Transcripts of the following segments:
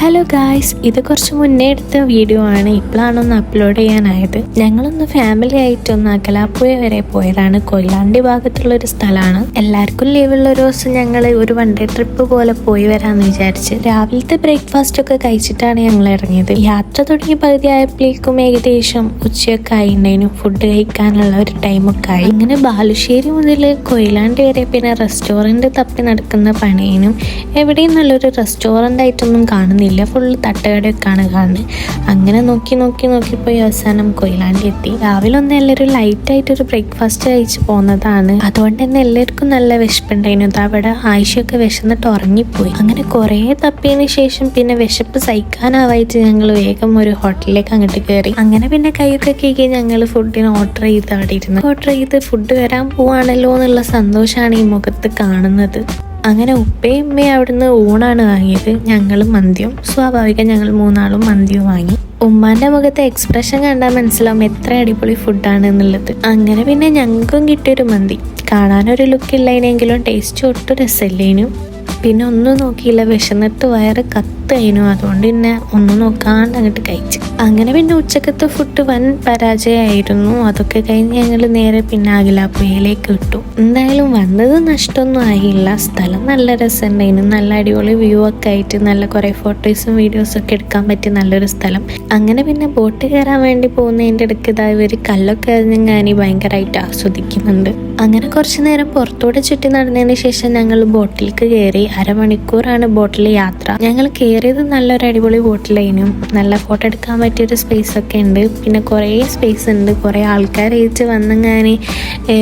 Hello guys ഇത് കുറച്ച് മുന്നേ എടുത്ത വീഡിയോ ആണ്. ഇപ്പോഴാണ് ഒന്ന് അപ്ലോഡ് ചെയ്യാനായത്. ഞങ്ങളൊന്ന് ഫാമിലി ആയിട്ട് ഒന്ന് അകലാപ്പുഴ വരെ പോയതാണ്. കൊയിലാണ്ടി ഭാഗത്തുള്ള ഒരു സ്ഥലമാണ്. എല്ലാവർക്കും ലീവുള്ള ഒരു ദിവസം ഞങ്ങൾ ഒരു വൺ ഡേ ട്രിപ്പ് പോലെ പോയി വരാമെന്ന് വിചാരിച്ച് രാവിലത്തെ ബ്രേക്ക്ഫാസ്റ്റ് ഒക്കെ കഴിച്ചിട്ടാണ് ഞങ്ങൾ ഇറങ്ങിയത്. യാത്ര തുടങ്ങി പകുതി ആയപ്പോഴേക്കും ഏകദേശം ഉച്ചയൊക്കെ ആയിട്ടുണ്ടായിരുന്നു ഫുഡ് കഴിക്കാനുള്ള ഒരു ടൈമൊക്കെ ആയി. അങ്ങനെ ബാലുശ്ശേരി മുതൽ കൊയിലാണ്ടി വരെ പിന്നെ റെസ്റ്റോറന്റ് തപ്പി നടക്കുന്ന പണിയിനും എവിടെയും നല്ലൊരു റെസ്റ്റോറന്റ് ആയിട്ടൊന്നും കാണുന്നില്ല. ഫുള്ള് തട്ടുകടയൊക്കെയാണ് കാണുന്നത്. അങ്ങനെ നോക്കി നോക്കി നോക്കി പോയി അവസാനം കൊയിലാണ്ടി എത്തി. രാവിലെ ഒന്ന് എല്ലാവരും ലൈറ്റായിട്ടൊരു ബ്രേക്ക്ഫാസ്റ്റ് കഴിച്ച് പോകുന്നതാണ് അതുകൊണ്ട് തന്നെ എല്ലാവർക്കും നല്ല വിശപ്പുണ്ടായിരുന്നു. അവിടെ ആയിഷയൊക്കെ വിശന്നിട്ട് ഉറങ്ങിപ്പോയി. അങ്ങനെ കുറേ തപ്പിയതിന് ശേഷം പിന്നെ വിശപ്പ് സഹിക്കാനാവായിട്ട് ഞങ്ങൾ വേഗം ഒരു ഹോട്ടലിലേക്ക് അങ്ങോട്ട് കയറി. അങ്ങനെ പിന്നെ കൈയൊക്കെ ഞങ്ങൾ ഫുഡിന് ഓർഡർ ചെയ്ത് അവിടെ ഇരുന്നു. ഓർഡർ ചെയ്ത് ഫുഡ് വരാൻ പോവാണല്ലോ എന്നുള്ള സന്തോഷമാണ് ഈ മുഖത്ത് കാണുന്നത്. അങ്ങനെ ഉപ്പയും ഉമ്മയും അവിടുന്ന് ഊണാണ് വാങ്ങിയത്. ഞങ്ങളും മന്തിയും. സ്വാഭാവികം ഞങ്ങൾ മൂന്നാളും മന്തിയും വാങ്ങി. ഉമ്മാന്റെ മുഖത്തെ എക്സ്പ്രഷൻ കണ്ടാൽ മനസ്സിലാവും എത്ര അടിപൊളി ഫുഡാണ് എന്നുള്ളത്. അങ്ങനെ പിന്നെ ഞങ്ങൾക്കും കിട്ടിയൊരു മന്തി. കാണാനൊരു ലുക്ക് ഇല്ലായിരുന്നെങ്കിലും ടേസ്റ്റ് ഒട്ടും രസമില്ലേനും പിന്നെ ഒന്നും നോക്കിയില്ല. വിശന്നിട്ട് വയറ് കത്തായിരുന്നു അതുകൊണ്ട് പിന്നെ ഒന്നും നോക്കാണ്ട് അങ്ങോട്ട് കഴിച്ചു. അങ്ങനെ പിന്നെ ഉച്ചക്കത്തെ ഫുഡ് വൻ പരാജയമായിരുന്നു. അതൊക്കെ കഴിഞ്ഞ് ഞങ്ങൾ നേരെ പിന്നെ അഖിലാപ്പുഴയിലേക്ക് വിട്ടു. എന്തായാലും വന്നത് നഷ്ടമൊന്നും ആയില്ല. സ്ഥലം നല്ല രസമുണ്ടായിരുന്നു നല്ല അടിപൊളി വ്യൂ ഒക്കെ ആയിട്ട് നല്ല കുറേ ഫോട്ടോസും വീഡിയോസും ഒക്കെ എടുക്കാൻ പറ്റിയ നല്ലൊരു സ്ഥലം. അങ്ങനെ പിന്നെ ബോട്ട് കയറാൻ വേണ്ടി പോകുന്നതിന്റെ ഇടയ്ക്ക് ഇതായി ഒരു കല്ലൊക്കെ ഞാൻ ഭയങ്കരമായിട്ട് ആസ്വദിക്കുന്നുണ്ട്. അങ്ങനെ കുറച്ച് നേരം പുറത്തൂടെ ചുറ്റി നടന്നതിന് ശേഷം ഞങ്ങൾ ബോട്ടിലേക്ക് കയറി അരമണിക്കൂറാണ് ബോട്ടിൽ യാത്ര. ഞങ്ങൾ കയറിയത് നല്ലൊരു അടിപൊളി ബോട്ടിലായിരുന്നു. നല്ല ഫോട്ടോ എടുക്കാൻ പറ്റിയൊരു സ്പേസ് ഒക്കെ ഉണ്ട്. പിന്നെ കുറേ സ്പേസ് ഉണ്ട്. കുറേ ആൾക്കാർ വന്നങ്ങനെ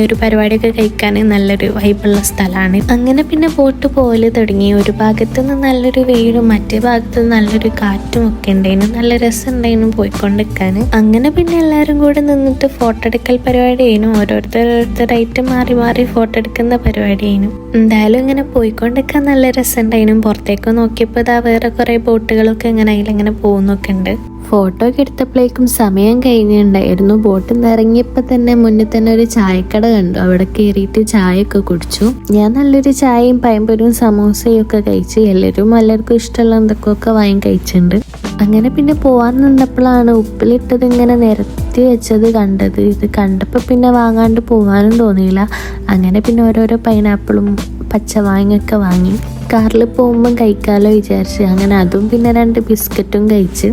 ഒരു പരിപാടിയൊക്കെ കഴിക്കാൻ നല്ലൊരു വൈബുള്ള സ്ഥലമാണ്. അങ്ങനെ പിന്നെ ബോട്ട് പോലെ തുടങ്ങി. ഒരു ഭാഗത്ത് നിന്ന് നല്ലൊരു വെയിലും മറ്റേ ഭാഗത്ത് നല്ലൊരു കാറ്റും ഒക്കെ ഉണ്ടായിരുന്നു. നല്ല രസം ഉണ്ടായിരുന്നു പോയിക്കൊണ്ടിരിക്കാൻ. അങ്ങനെ പിന്നെ എല്ലാവരും കൂടെ നിന്നിട്ട് ഫോട്ടോ എടുക്കൽ പരിപാടിയായിരുന്നു ഓരോരുത്തർ ഓരോരുത്തരായിട്ട് മാറി മാറി ഫോട്ടോ എടുക്കുന്ന പരിപാടിയായിരുന്നു എന്തായാലും ഇങ്ങനെ പോയിക്കൊണ്ടിരിക്കാൻ നല്ല രസമുണ്ടായിരുന്നു പുറത്തേക്ക് നോക്കിയപ്പോൾ ഇതാ വേറെ കുറേ ബോട്ടുകളൊക്കെ ഇങ്ങനെ അതിലിങ്ങനെ പോകുന്നൊക്കെ ഉണ്ട്. ഫോട്ടോ ഒക്കെ എടുത്തപ്പോഴേക്കും സമയം കഴിഞ്ഞിട്ടുണ്ടായിരുന്നു. ബോട്ട് ഇറങ്ങിയപ്പോൾ തന്നെ മുന്നിൽ തന്നെ ഒരു ചായക്കട കണ്ടു. അവിടെ കയറിയിട്ട് ചായ ഒക്കെ കുടിച്ചു. ഞാൻ നല്ലൊരു ചായയും പയമ്പൊരും സമൂസയും ഒക്കെ കഴിച്ച് എല്ലാവരും എല്ലാവർക്കും ഇഷ്ടമുള്ള എന്തൊക്കെയൊക്കെ വാങ്ങി കഴിച്ചിട്ടുണ്ട്. അങ്ങനെ പിന്നെ പോവാൻ നിന്നപ്പോഴാണ് ഉപ്പിലിട്ടത് ഇങ്ങനെ നിരത്തി വെച്ചത് കണ്ടത്. ഇത് കണ്ടപ്പോൾ പിന്നെ വാങ്ങാണ്ട് പോകാനും തോന്നിയില്ല. അങ്ങനെ പിന്നെ ഓരോരോ പൈനാപ്പിളും പച്ചവാങ്ങൊക്കെ വാങ്ങി. കാറിൽ പോകുമ്പം കഴിക്കാമല്ലോ വിചാരിച്ച്. അങ്ങനെ അതും പിന്നെ രണ്ട് ബിസ്ക്കറ്റും കഴിച്ച്.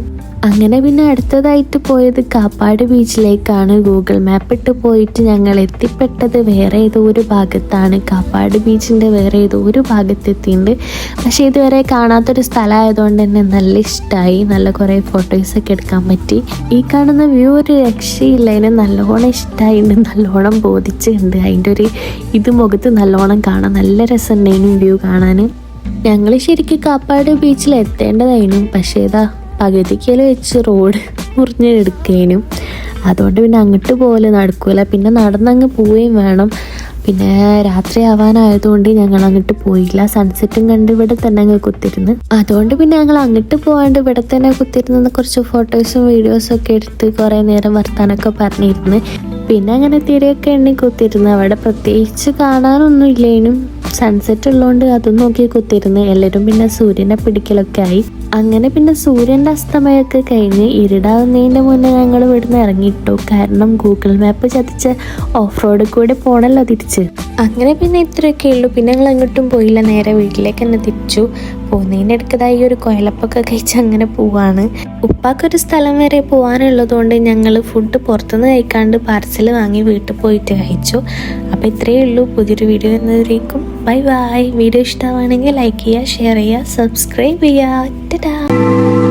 അങ്ങനെ പിന്നെ അടുത്തതായിട്ട് പോയത് കാപ്പാട് ബീച്ചിലേക്കാണ്. ഗൂഗിൾ മാപ്പ് ഇട്ട് പോയിട്ട് ഞങ്ങൾ എത്തിപ്പെട്ടത് വേറെ ഏതോ ഒരു ഭാഗത്താണ്. കാപ്പാട് ബീച്ചിന്റെ വേറെ ഏതോ ഒരു ഭാഗത്തെത്തിയിട്ടുണ്ട് പക്ഷേ ഇതുവരെ കാണാത്തൊരു സ്ഥലമായതുകൊണ്ട് തന്നെ നല്ല ഇഷ്ടമായി നല്ല കുറേ ഫോട്ടോസൊക്കെ എടുക്കാൻ പറ്റി. ഈ കാണുന്ന വ്യൂ ഒരു രക്ഷയില്ല. അതിന് നല്ലോണം ഇഷ്ടമായിട്ടുണ്ട് നല്ലോണം ബോധിച്ചിട്ടുണ്ട്. അതിന്റെ ഒരു ഇത് മുഖത്ത് നല്ലോണം കാണാൻ നല്ല രസമുണ്ടായിരുന്നു വ്യൂ കാണാൻ. ഞങ്ങൾ ശരിക്കും കാപ്പാട് ബീച്ചിൽ എത്തേണ്ടതായിരുന്നു. പക്ഷേ ഇതാ പകുതിക്കൽ വെച്ച് റോഡ് മുറിഞ്ഞെടുക്കാനും അതുകൊണ്ട് പിന്നെ അങ്ങോട്ട് പോലെ നടക്കൂല. പിന്നെ നടന്നങ്ങ് പോവുകയും വേണം. പിന്നെ രാത്രി ആവാനായതുകൊണ്ട് ഞങ്ങൾ അങ്ങോട്ട് പോയില്ല. സൺസെറ്റും കണ്ട് ഇവിടെ തന്നെ അങ്ങ് കുത്തിരുന്ന്. അതുകൊണ്ട് പിന്നെ ഞങ്ങൾ അങ്ങോട്ട് പോകാണ്ട് ഇവിടെ തന്നെ കുത്തിരുന്ന് കുറച്ച് ഫോട്ടോസും വീഡിയോസും ഒക്കെ എടുത്ത് കുറേ നേരം വർത്താനൊക്കെ പറഞ്ഞിരുന്ന്. പിന്നെ അങ്ങനെ തിരയൊക്കെ എണ്ണി കുത്തിരുന്ന്. അവിടെ പ്രത്യേകിച്ച് കാണാനൊന്നും ഇല്ലേനും. സൺസെറ്റ് ഉള്ളതുകൊണ്ട് അതും നോക്കി കുത്തിരുന്ന് എല്ലാവരും പിന്നെ സൂര്യനെ പിടിക്കലൊക്കെ ആയി. അങ്ങനെ പിന്നെ സൂര്യന്റെ അസ്തമയമൊക്കെ കഴിഞ്ഞ് ഇരുടാവുന്നതിന്റെ മുന്നേ ഞങ്ങൾ ഇവിടുന്ന് ഇറങ്ങിയിട്ടു കാരണം ഗൂഗിൾ മാപ്പ് ചതിച്ച് ഓഫ് റോഡിൽ കൂടെ പോണല്ലോ തിരിച്ച്. അങ്ങനെ പിന്നെ ഇത്രയൊക്കെ ഉള്ളൂ. പിന്നെ ഞങ്ങൾ അങ്ങോട്ടും പോയില്ല. നേരെ വീട്ടിലേക്ക് തന്നെ തിരിച്ചു. പോകുന്നതിന്റെ അടുക്കതായി ഒരു കൊയലപ്പൊക്കെ കഴിച്ച് അങ്ങനെ പോവാണ്. ഉപ്പാക്കൊരു സ്ഥലം വരെ പോകാനുള്ളതുകൊണ്ട് ഞങ്ങൾ ഫുഡ് പുറത്തുനിന്ന് കഴിക്കാണ്ട് പാർസൽ വാങ്ങി വീട്ടിൽ പോയിട്ട് കഴിച്ചു. അപ്പോൾ ഇത്രയേ ഉള്ളൂ. പുതിയൊരു വീഡിയോ എന്നതിലേക്കും ബൈ ബൈ വീഡിയോ ഇഷ്ടമാണെങ്കിൽ ലൈക്ക് ചെയ്യുക ഷെയർ ചെയ്യുക സബ്സ്ക്രൈബ് ചെയ്യുക.